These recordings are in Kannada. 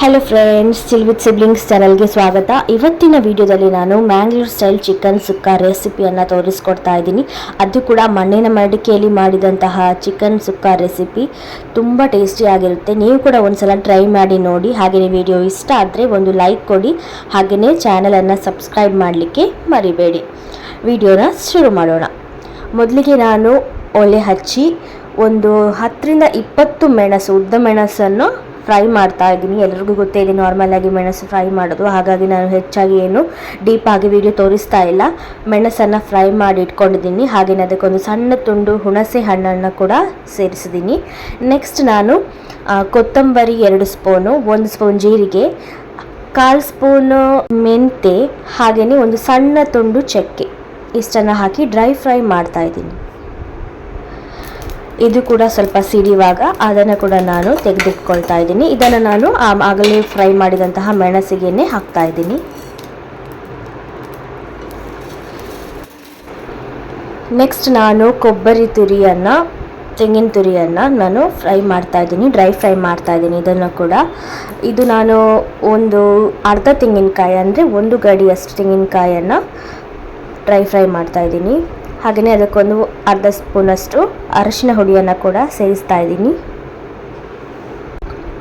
ಹಲೋ ಫ್ರೆಂಡ್ಸ್ ವಿತ್ ಸಿಬ್ಲಿಂಗ್ಸ್ ಚಾನಲ್ಗೆ ಸ್ವಾಗತ. ಇವತ್ತಿನ ವಿಡಿಯೋದಲ್ಲಿ ನಾನು ಮ್ಯಾಂಗ್ಳೂರ್ ಸ್ಟೈಲ್ ಚಿಕನ್ ಸುಕ್ಕ ರೆಸಿಪಿಯನ್ನು ತೋರಿಸ್ಕೊಡ್ತಾ ಇದ್ದೀನಿ. ಅದು ಕೂಡ ಮಣ್ಣಿನ ಮಡಿಕೆಯಲ್ಲಿ ಮಾಡಿದಂತಹ ಚಿಕನ್ ಸುಕ್ಕ ರೆಸಿಪಿ ತುಂಬ ಟೇಸ್ಟಿಯಾಗಿರುತ್ತೆ ನೀವು ಕೂಡ ಒಂದ್ಸಲ ಟ್ರೈ ಮಾಡಿ ನೋಡಿ. ಹಾಗೆಯೇ ವಿಡಿಯೋ ಇಷ್ಟ ಆದರೆ ಒಂದು ಲೈಕ್ ಕೊಡಿ. ಹಾಗೆಯೇ ಚಾನಲನ್ನು ಸಬ್ಸ್ಕ್ರೈಬ್ ಮಾಡಲಿಕ್ಕೆ ಮರಿಬೇಡಿ. ವಿಡಿಯೋನ ಶುರು ಮಾಡೋಣ. ಮೊದಲಿಗೆ ನಾನು ಒಲೆ ಹಚ್ಚಿ ಒಂದು ಹತ್ತರಿಂದ ಇಪ್ಪತ್ತು ಮೆಣಸು, ಉದ್ದ ಮೆಣಸನ್ನು ಫ್ರೈ ಮಾಡ್ತಾ ಇದ್ದೀನಿ. ಎಲ್ಲರಿಗೂ ಗೊತ್ತೇ ಇದೆ ನಾರ್ಮಲ್ ಆಗಿ ಮೆಣಸು ಫ್ರೈ ಮಾಡೋದು. ಹಾಗಾಗಿ ನಾನು ಹೆಚ್ಚಾಗಿ ಏನು ಡೀಪ್ ಆಗಿ ವಿಡಿಯೋ ತೋರಿಸ್ತಾ ಇಲ್ಲ. ಮೆಣಸನ್ನು ಫ್ರೈ ಮಾಡಿ ಇಟ್ಕೊಂಡಿದ್ದೀನಿ. ಹಾಗೆಯೇ ಅದಕ್ಕೊಂದು ಸಣ್ಣ ತುಂಡು ಹುಣಸೆ ಹಣ್ಣನ್ನು ಕೂಡ ಸೇರಿಸಿದ್ದೀನಿ. ನೆಕ್ಸ್ಟ್ ನಾನು ಕೊತ್ತಂಬರಿ ಎರಡು ಸ್ಪೂನು ಒಂದು ಸ್ಪೂನ್ ಜೀರಿಗೆ, ಕಾಲು ಸ್ಪೂನು ಮೆಂತೆ ಹಾಗೆಯೇ ಒಂದು ಸಣ್ಣ ತುಂಡು ಚಕ್ಕೆ. ಇಷ್ಟನ್ನು ಹಾಕಿ ಡ್ರೈ ಫ್ರೈ ಮಾಡ್ತಾ ಇದ್ದೀನಿ. ಇದು ಕೂಡ ಸ್ವಲ್ಪ ಸಿಡಿಯುವಾಗ ಅದನ್ನು ಕೂಡ ನಾನು ತೆಗೆದಿಟ್ಕೊಳ್ತಾ ಇದ್ದೀನಿ. ಇದನ್ನು ನಾನು ಆಗಲೇ ಫ್ರೈ ಮಾಡಿದಂತಹ ಮೆಣಸಿಗೆನೆ ಹಾಕ್ತಾ ಇದ್ದೀನಿ. ನೆಕ್ಸ್ಟ್ ನಾನು ಕೊಬ್ಬರಿ ತುರಿಯನ್ನು, ತೆಂಗಿನ ತುರಿಯನ್ನು ನಾನು ಫ್ರೈ ಮಾಡ್ತಾ ಇದ್ದೀನಿ ಡ್ರೈ ಫ್ರೈ ಮಾಡ್ತಾ ಇದ್ದೀನಿ. ಇದನ್ನು ಕೂಡ ಇದು ನಾನು ಒಂದು ಅರ್ಧ ತೆಂಗಿನಕಾಯಿ ಅಂದರೆ ಒಂದು ಗಡಿಯಷ್ಟು ತೆಂಗಿನಕಾಯನ್ನು ಡ್ರೈ ಫ್ರೈ ಮಾಡ್ತಾ ಇದ್ದೀನಿ. ಹಾಗೆಯೇ ಅದಕ್ಕೊಂದು ಅರ್ಧ ಸ್ಪೂನಷ್ಟು ಅರಶಿನ ಹುಡಿಯನ್ನು ಕೂಡ ಸೇರಿಸ್ತಾ ಇದ್ದೀನಿ.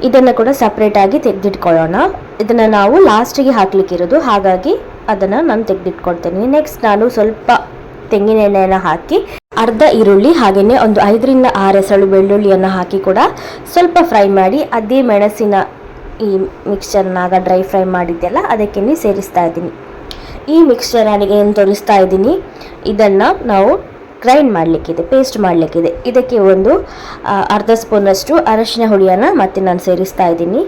ಇದನ್ನು ಕೂಡ ಸಪ್ರೇಟಾಗಿ ತೆಗೆದಿಟ್ಕೊಳ್ಳೋಣ. ಇದನ್ನು ನಾವು ಲಾಸ್ಟಿಗೆ ಹಾಕ್ಲಿಕ್ಕಿರೋದು, ಹಾಗಾಗಿ ಅದನ್ನು ನಾನು ತೆಗೆದಿಟ್ಕೊಳ್ತೇನೆ. ನೆಕ್ಸ್ಟ್ ನಾನು ಸ್ವಲ್ಪ ತೆಂಗಿನ ಎಣ್ಣೆಯನ್ನು ಹಾಕಿ, ಅರ್ಧ ಈರುಳ್ಳಿ, ಹಾಗೆಯೇ ಒಂದು ಐದರಿಂದ ಆರು ಎಸಳು ಬೆಳ್ಳುಳ್ಳಿಯನ್ನು ಹಾಕಿ ಕೂಡ ಸ್ವಲ್ಪ ಫ್ರೈ ಮಾಡಿ, ಅದೇ ಮೆಣಸಿನ ಈ ಮಿಕ್ಸ್ಚರ್ನಾಗ ಡ್ರೈ ಫ್ರೈ ಮಾಡಿದ್ದೆಲ್ಲ ಅದಕ್ಕೆ ಸೇರಿಸ್ತಾ ಇದ್ದೀನಿ. ಈ ಮಿಕ್ಸ್ಚರ್ ನನಗೆ ಏನು ತೋರಿಸ್ತಾ ಇದ್ದೀನಿ ಇದನ್ನು ನಾವು ಗ್ರೈಂಡ್ ಮಾಡಲಿಕ್ಕಿದೆ ಪೇಸ್ಟ್ ಮಾಡಲಿಕ್ಕಿದೆ. ಇದಕ್ಕೆ ಒಂದು ಅರ್ಧ ಸ್ಪೂನಷ್ಟು ಅರಶಿನ ಹುಳಿಯನ್ನು ಮತ್ತೆ ನಾನು ಸೇರಿಸ್ತಾ ಇದ್ದೀನಿ.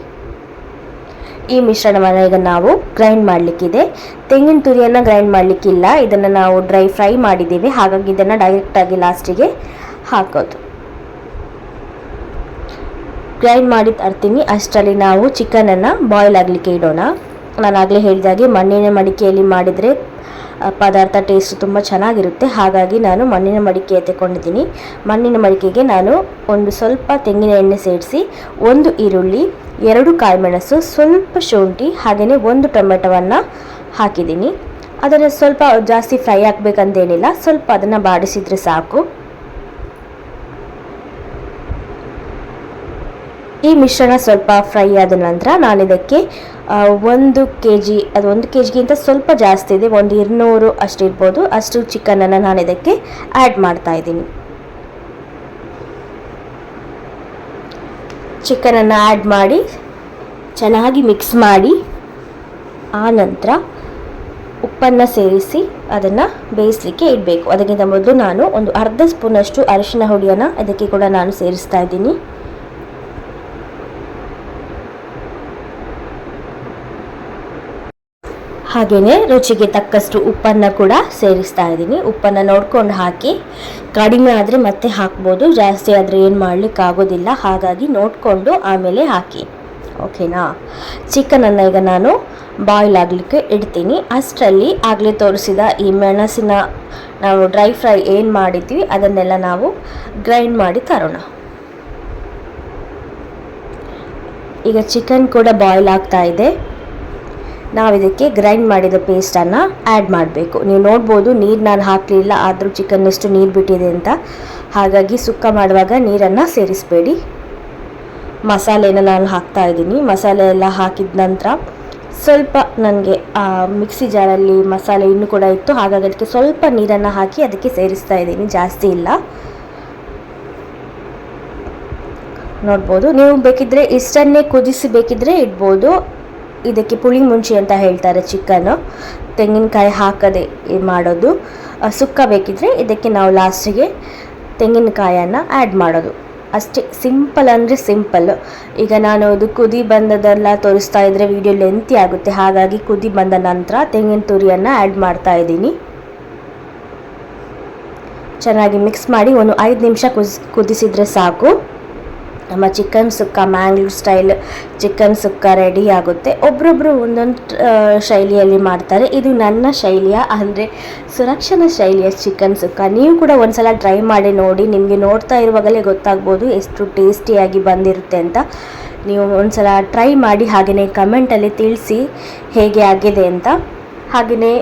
ಈ ಮಿಶ್ರಣವನ್ನು ಈಗ ನಾವು ಗ್ರೈಂಡ್ ಮಾಡಲಿಕ್ಕಿದೆ. ತೆಂಗಿನ ತುರಿಯನ್ನು ಗ್ರೈಂಡ್ ಮಾಡಲಿಕ್ಕಿಲ್ಲ. ಇದನ್ನು ನಾವು ಡ್ರೈ ಫ್ರೈ ಮಾಡಿದ್ದೀವಿ. ಹಾಗಾಗಿ ಇದನ್ನು ಡೈರೆಕ್ಟಾಗಿ ಲಾಸ್ಟಿಗೆ ಹಾಕೋದು. ಗ್ರೈಂಡ್ ಮಾಡಿ ತರ್ತೀನಿ ಅಷ್ಟರಲ್ಲಿ ನಾವು ಚಿಕನನ್ನು ಬಾಯ್ಲ್ ಆಗಲಿಕ್ಕೆ ಇಡೋಣ. ನಾನು ಆಗಲೇ ಹೇಳಿದಾಗೆ ಮಣ್ಣಿನ ಮಡಿಕೆಯಲ್ಲಿ ಮಾಡಿದರೆ ಪದಾರ್ಥ ಟೇಸ್ಟ್ ತುಂಬ ಚೆನ್ನಾಗಿರುತ್ತೆ. ಹಾಗಾಗಿ ನಾನು ಮಣ್ಣಿನ ಮಡಿಕೆ ಎತ್ತಿಕೊಂಡಿದ್ದೀನಿ. ಮಣ್ಣಿನ ಮಡಿಕೆಗೆ ನಾನು ಒಂದು ಸ್ವಲ್ಪ ತೆಂಗಿನ ಎಣ್ಣೆ ಸೇರಿಸಿ, ಒಂದು ಈರುಳ್ಳಿ, ಎರಡು ಕಾಳುಮೆಣಸು ಸ್ವಲ್ಪ ಶುಂಠಿ, ಹಾಗೆಯೇ ಒಂದು ಟೊಮೆಟೊವನ್ನು ಹಾಕಿದ್ದೀನಿ. ಅದನ್ನು ಸ್ವಲ್ಪ ಜಾಸ್ತಿ ಫ್ರೈ ಆಗಬೇಕಂತೇನಿಲ್ಲ ಸ್ವಲ್ಪ ಅದನ್ನು ಬಾಡಿಸಿದರೆ ಸಾಕು. ಈ ಮಿಶ್ರಣ ಸ್ವಲ್ಪ ಫ್ರೈ ಆದ ನಂತರ ನಾನು ಇದಕ್ಕೆ ಒಂದು ಕೆ ಜಿ ಅದು ಒಂದು ಕೆ ಜಿಗಿಂತ ಸ್ವಲ್ಪ ಜಾಸ್ತಿ ಇದೆ, ಒಂದು ಇನ್ನೂರು ಅಷ್ಟು ಇರ್ಬೋದು. ಅಷ್ಟು ಚಿಕನನ್ನು ನಾನು ಇದಕ್ಕೆ ಆ್ಯಡ್ ಮಾಡ್ತಾ ಇದ್ದೀನಿ. ಚಿಕನನ್ನು ಆ್ಯಡ್ ಮಾಡಿ, ಚೆನ್ನಾಗಿ ಮಿಕ್ಸ್ ಮಾಡಿ ಆನಂತರ ನಂತರ ಉಪ್ಪನ್ನು ಸೇರಿಸಿ ಅದನ್ನು ಬೇಯಿಸಲಿಕ್ಕೆ ಇಡಬೇಕು. ಅದಕ್ಕಿಂತ ಮೊದಲು ನಾನು ಒಂದು ಅರ್ಧ ಸ್ಪೂನಷ್ಟು ಅರಿಶಿನ ಹುಡಿಯನ್ನು ಅದಕ್ಕೆ ಕೂಡ ನಾನು ಸೇರಿಸ್ತಾ ಇದ್ದೀನಿ. ಹಾಗೆಯೇ ರುಚಿಗೆ ತಕ್ಕಷ್ಟು ಉಪ್ಪನ್ನು ಕೂಡ ಸೇರಿಸ್ತಾ ಇದ್ದೀನಿ. ಉಪ್ಪನ್ನು ನೋಡ್ಕೊಂಡು ಹಾಕಿ, ಕಡಿಮೆ ಆದರೆ ಮತ್ತೆ ಹಾಕ್ಬೋದು, ಜಾಸ್ತಿ ಆದರೆ ಏನು ಮಾಡಲಿಕ್ಕೆ ಆಗೋದಿಲ್ಲ. ಹಾಗಾಗಿ ನೋಡಿಕೊಂಡು ಆಮೇಲೆ ಹಾಕಿ. ಓಕೆನಾ? ಚಿಕನನ್ನು ಈಗ ನಾನು ಬಾಯ್ಲ್ ಆಗಲಿಕ್ಕೆ ಇಡ್ತೀನಿ. ಅಷ್ಟರಲ್ಲಿ ಆಗಲೇ ತೋರಿಸಿದ ಈ ಮೆಣಸಿನ ನಾವು ಡ್ರೈ ಫ್ರೈ ಏನು ಮಾಡಿದ್ವಿ, ಅದನ್ನೆಲ್ಲ ನಾವು ಗ್ರೈಂಡ್ ಮಾಡಿ ತರೋಣ. ಈಗ ಚಿಕನ್ ಕೂಡ ಬಾಯ್ಲ್ ಆಗ್ತಾ ಇದೆ. ನಾವು ಇದಕ್ಕೆ ಗ್ರೈಂಡ್ ಮಾಡಿದ ಪೇಸ್ಟನ್ನು ಆ್ಯಡ್ ಮಾಡಬೇಕು. ನೀವು ನೋಡ್ಬೋದು ನೀರು ನಾನು ಹಾಕಲಿಲ್ಲ, ಆದರೂ ಚಿಕನ್ ಎಷ್ಟು ನೀರು ಬಿಟ್ಟಿದೆ ಅಂತ. ಹಾಗಾಗಿ ಸುಕ್ಕ ಮಾಡುವಾಗ ನೀರನ್ನು ಸೇರಿಸಬೇಡಿ. ಮಸಾಲೆನ ನಾನು ಹಾಕ್ತಾ ಇದ್ದೀನಿ. ಮಸಾಲೆ ಎಲ್ಲ ಹಾಕಿದ ನಂತರ ಸ್ವಲ್ಪ ನನಗೆ ಮಿಕ್ಸಿ ಜಾರಲ್ಲಿ ಮಸಾಲೆ ಇನ್ನೂ ಕೂಡ ಇತ್ತು. ಹಾಗಾಗಿ ಅದಕ್ಕೆ ಸ್ವಲ್ಪ ನೀರನ್ನು ಹಾಕಿ ಅದಕ್ಕೆ ಸೇರಿಸ್ತಾ ಇದ್ದೀನಿ. ಜಾಸ್ತಿ ಇಲ್ಲ. ನೋಡ್ಬೋದು. ನೀವು ಬೇಕಿದ್ರೆ ಇಷ್ಟನ್ನೇ ಕುದಿಸಿ ಬೇಕಿದ್ರೆ ಇಡ್ಬೋದು. ಇದಕ್ಕೆ ಪುಳಿ ಮುಂಚಿ ಅಂತ ಹೇಳ್ತಾರೆ ಚಿಕನ್ನು ತೆಂಗಿನಕಾಯಿ ಹಾಕದೆ ಮಾಡೋದು. ಸುಕ್ಕ ಬೇಕಿದ್ರೆ ಇದಕ್ಕೆ ನಾವು ಲಾಸ್ಟಿಗೆ ತೆಂಗಿನಕಾಯನ್ನು ಆ್ಯಡ್ ಮಾಡೋದು. ಅಷ್ಟೇ ಸಿಂಪಲ್ ಅಂದರೆ ಸಿಂಪಲ್ ಈಗ ನಾನು ಅದು ಕುದಿ ಬಂದದೆಲ್ಲ ತೋರಿಸ್ತಾ ಇದ್ದರೆ ವಿಡಿಯೋ ಲೆಂತಿ ಆಗುತ್ತೆ. ಹಾಗಾಗಿ ಕುದಿ ಬಂದ ನಂತರ ತೆಂಗಿನ ತುರಿಯನ್ನು ಆ್ಯಡ್ ಮಾಡ್ತಾ ಇದ್ದೀನಿ. ಚೆನ್ನಾಗಿ ಮಿಕ್ಸ್ ಮಾಡಿ ಒಂದು ಐದು ನಿಮಿಷ ಕುದಿಸಿದ್ರೆ ಕುದಿಸಿದರೆ ಸಾಕು. ನಮ್ಮ chicken sukka Mangalore style chicken sukka ready ಆಗುತ್ತೆ. ಒಬ್ರೊಬ್ರು ಒಂದೊಂದು ಶೈಲಿಯಲ್ಲಿ ಮಾಡ್ತಾರೆ. ಇದು ನನ್ನ ಶೈಲಿಯ, ಅಂದರೆ ಸುರಕ್ಷಣ ಶೈಲಿಯ ಚಿಕನ್ ಸುಕ್ಕ. ನೀವು ಕೂಡ ಒಂದ್ಸಲ ಟ್ರೈ ಮಾಡಿ ನೋಡಿ. ನಿಮಗೆ ನೋಡ್ತಾ ಇರುವಾಗಲೇ ಗೊತ್ತಾಗ್ಬೋದು ಎಷ್ಟು ಟೇಸ್ಟಿಯಾಗಿ ಬಂದಿರುತ್ತೆ ಅಂತ. ನೀವು ಒಂದ್ಸಲ ಟ್ರೈ ಮಾಡಿ ಹಾಗೆಯೇ ಕಮೆಂಟಲ್ಲಿ ತಿಳಿಸಿ ಹೇಗೆ ಆಗಿದೆ ಅಂತ. ಹಾಗೆಯೇ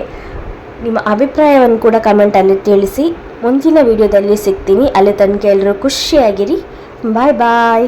ನಿಮ್ಮ ಅಭಿಪ್ರಾಯವನ್ನು ಕೂಡ ಕಮೆಂಟಲ್ಲಿ ತಿಳಿಸಿ. ಮುಂದಿನ ವಿಡಿಯೋದಲ್ಲಿ ಸಿಗ್ತೀನಿ. ಅಲ್ಲಿ ತನಕ ಎಲ್ಲರೂ ಖುಷಿಯಾಗಿರಿ. ಬಾಯ್ ಬಾಯ್